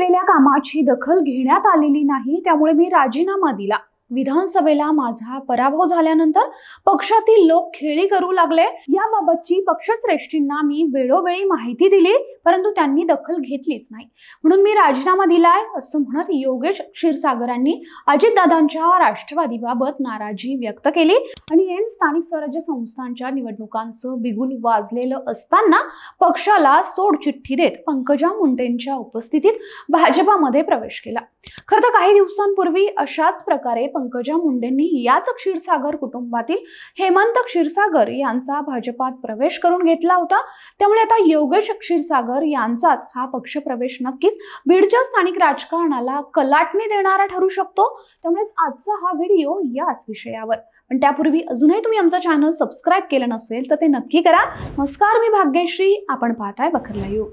केलेल्या कामाची दखल घेण्यात आलेली नाही त्यामुळे मी राजीनामा दिला. विधानसभेला माझा पराभव झाल्यानंतर पक्षातील लोक खेळी करू लागले. याबाबतची पक्षश्रेष्ठींना मी वेळोवेळी माहिती दिली परंतु त्यांनी दखल घेतलीच नाही. म्हणून मी राजीनामा दिलाय असं म्हणत योगेश क्षीरसागरांनी अजितदादांच्या राष्ट्रवादीबाबत नाराजी व्यक्त केली आणि एन स्थानिक स्वराज्य संस्थांच्या निवडणुकांचं बिगुल वाजलेलं असताना पक्षाला सोडचिठ्ठी देत पंकजा मुंडेंच्या उपस्थितीत भाजपामध्ये प्रवेश केला. खरं तर काही दिवसांपूर्वी अशाच प्रकारे पंकजा मुंडेंनी याच क्षीरसागर कुटुंबातील हेमंत क्षीरसागर यांचा भाजपात प्रवेश करून घेतला होता. त्यामुळे आता योगेश क्षीरसागर यांचाच हा पक्षप्रवेश नक्कीच बीडच्या स्थानिक राजकारणाला कलाटणी देणारा ठरू शकतो. त्यामुळे आजचा हा व्हिडिओ याच विषयावर. पण त्यापूर्वी अजूनही तुम्ही आमचा चॅनल सबस्क्राईब केलं नसेल तर ते नक्की करा. नमस्कार मी भाग्यश्री. आपण पाहताय बखरला येऊ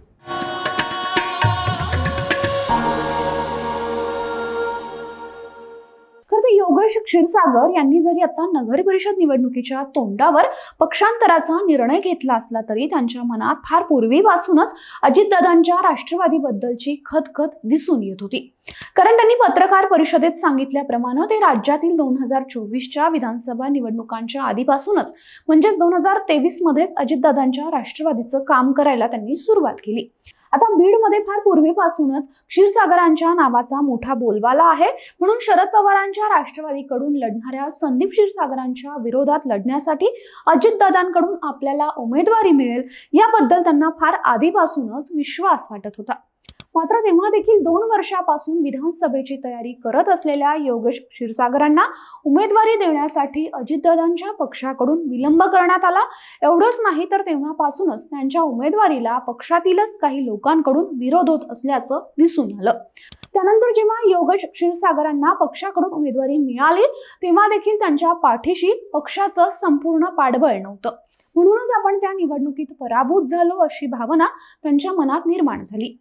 खरं क्षीरसागर यांनी जरी आता नगर परिषद निवडणुकीच्या तोंडावर पक्षांतराचा निर्णय घेतला असला तरी त्यांच्या मनात फार पूर्वीपासूनच अजितदादांच्या राष्ट्रवादीबद्दलची खतखत दिसून येत होती. कारण त्यांनी पत्रकार परिषदेत सांगितल्याप्रमाणे ते राज्यातील दोन हजार चोवीसच्या विधानसभा निवडणुकांच्या आधीपासूनच म्हणजेच दोन हजार तेवीस मध्येच अजितदादांच्या राष्ट्रवादीचं काम करायला त्यांनी सुरुवात केली. आता बीडमध्ये फार पूर्वीपासूनच क्षीरसागरांच्या नावाचा मोठा बोलबाला आहे. म्हणून शरद पवारांच्या राष्ट्रवादीकडून लढणाऱ्या संदीप क्षीरसागरांच्या विरोधात लढण्यासाठी अजितदादांकडून आपल्याला उमेदवारी मिळेल याबद्दल त्यांना फार आधीपासूनच विश्वास वाटत होता. मात्र तेव्हा देखील दोन वर्षापासून विधानसभेची तयारी करत असलेल्या योगेश क्षीरसागरांना उमेदवारी देण्यासाठी अजितदादांच्या पक्षाकडून विलंब करण्यात आला. एवढंच नाही तर तेव्हापासूनच त्यांच्या उमेदवारीला पक्षातीलच काही लोकांकडून विरोध होत असल्याचं दिसून आलं. त्यानंतर जेव्हा योगेश क्षीरसागरांना पक्षाकडून उमेदवारी मिळाली तेव्हा देखील त्यांच्या पाठीशी पक्षाचं संपूर्ण पाठबळ नव्हतं. म्हणूनच आपण त्या निवडणुकीत पराभूत झालो अशी भावना त्यांच्या मनात निर्माण झाली.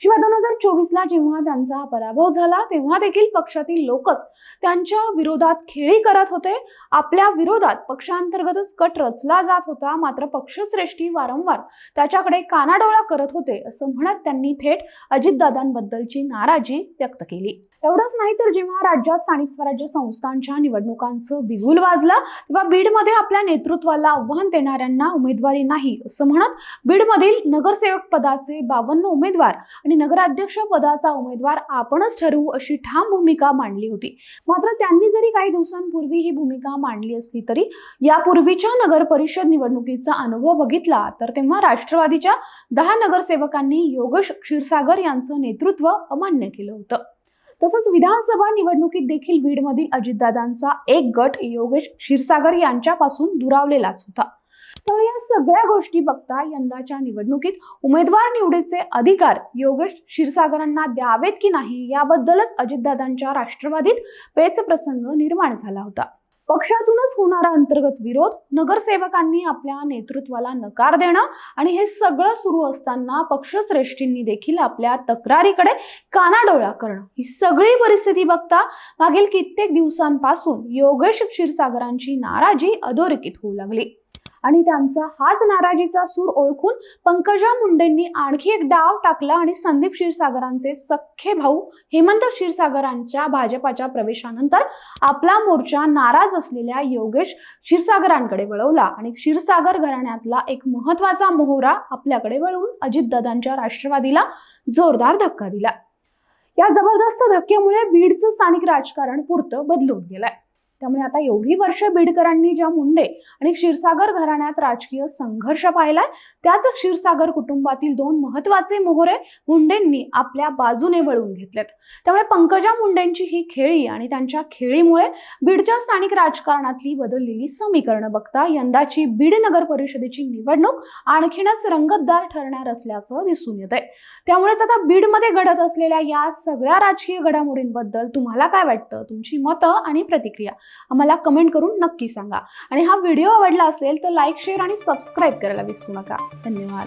शिवाय दोन हजार चोवीसला जेव्हा त्यांचा पराभव झाला तेव्हा देखील पक्षातील लोकच त्यांच्या विरोधात खेळी करत होते. आपल्या विरोधात पक्षांतर्गतच कट रचला जात होता मात्र पक्षश्रेष्ठी वारंवार त्याच्याकडे कानाडोळा करत होते असं म्हणत त्यांनी थेट अजितदादांबद्दलची नाराजी व्यक्त केली. एवढंच नाही तर जेव्हा राज्यात स्थानिक स्वराज्य संस्थांच्या निवडणुकांचं बिगुल वाजलं तेव्हा बीडमध्ये आपल्या नेतृत्वाला आव्हान देणाऱ्यांना उमेदवारी नाही असं म्हणत बीडमधील नगरसेवक पदाचे बावन्न उमेदवार आणि नगराध्यक्ष पदाचा उमेदवार आपणच ठरवू अशी ठाम भूमिका मांडली होती. मात्र त्यांनी जरी काही दिवसांपूर्वी ही भूमिका मांडली असली तरी यापूर्वीच्या नगर परिषद निवडणुकीचा अनुभव बघितला तर तेव्हा राष्ट्रवादीच्या दहा नगरसेवकांनी योगेश क्षीरसागर यांचं नेतृत्व अमान्य केलं होतं. तसंच विधानसभा निवडणुकीत देखील बीडमधील अजितदादांचा एक गट योगेश क्षीरसागर यांच्यापासून दुरावलेलाच होता. त्यामुळे या सगळ्या गोष्टी बघता यंदाच्या निवडणुकीत उमेदवार निवडीचे अधिकार योगेश क्षीरसागरांना द्यावेत की नाही याबद्दलच अजितदादांच्या राष्ट्रवादीत पेच प्रसंग निर्माण झाला होता. पक्षातूनच होणारा अंतर्गत विरोध नगरसेवकांनी आपल्या नेतृत्वाला नकार देणं आणि हे सगळं सुरू असताना पक्षश्रेष्ठींनी देखील आपल्या तक्रारीकडे कानाडोळा करणं. ही सगळी परिस्थिती बघता मागील कित्येक दिवसांपासून योगेश क्षीरसागरांची नाराजी अधोरेखित होऊ लागली. आणि त्यांचा हाच नाराजीचा सूर ओळखून पंकजा मुंडेंनी आणखी एक डाव टाकला आणि संदीप क्षीरसागरांचे सख्खे भाऊ हेमंत क्षीरसागरांच्या भाजपाच्या प्रवेशानंतर आपला मोर्चा नाराज असलेल्या योगेश क्षीरसागरांकडे वळवला. आणि क्षीरसागर घराण्यातला एक महत्त्वाचा मोहरा आपल्याकडे वळवून अजितदादांच्या राष्ट्रवादीला जोरदार धक्का दिला. या जबरदस्त धक्क्यामुळे बीडचं स्थानिक राजकारण पुरतं बदलून गेलंय. त्यामुळे आता एवढी वर्ष बीडकरांनी ज्या मुंडे आणि क्षीरसागर घराण्यात राजकीय संघर्ष पाहिलाय त्याच क्षीरसागर कुटुंबातील दोन महत्त्वाचे मोहरे मुंडेंनी आपल्या बाजूने वळवून घेतलेत. त्यामुळे पंकजा मुंडेंची ही खेळी आणि त्यांच्या खेळीमुळे बीडच्या स्थानिक राजकारणातली बदललेली समीकरणं बघता यंदाची बीड नगर परिषदेची निवडणूक आणखीनच रंगतदार ठरणार असल्याचं दिसून येत आहे त्यामुळेच आता बीडमध्ये घडत असलेल्या या सगळ्या राजकीय घडामोडींबद्दल तुम्हाला काय वाटतं? तुमची मतं आणि प्रतिक्रिया. आम्हाला कमेंट करून नक्की सांगा. आणि हा व्हिडिओ आवडला असेल तर लाईक शेअर आणि सबस्क्राईब करायला विसरू नका. धन्यवाद.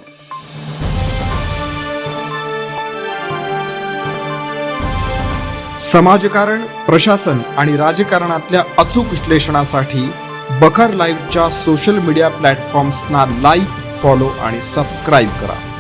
समाजकारण प्रशासन आणि राजकारणातल्या अचूक विश्लेषणासाठी बखर लाईव्हच्या सोशल मीडिया प्लॅटफॉर्म्सना लाईक फॉलो आणि सबस्क्राईब करा.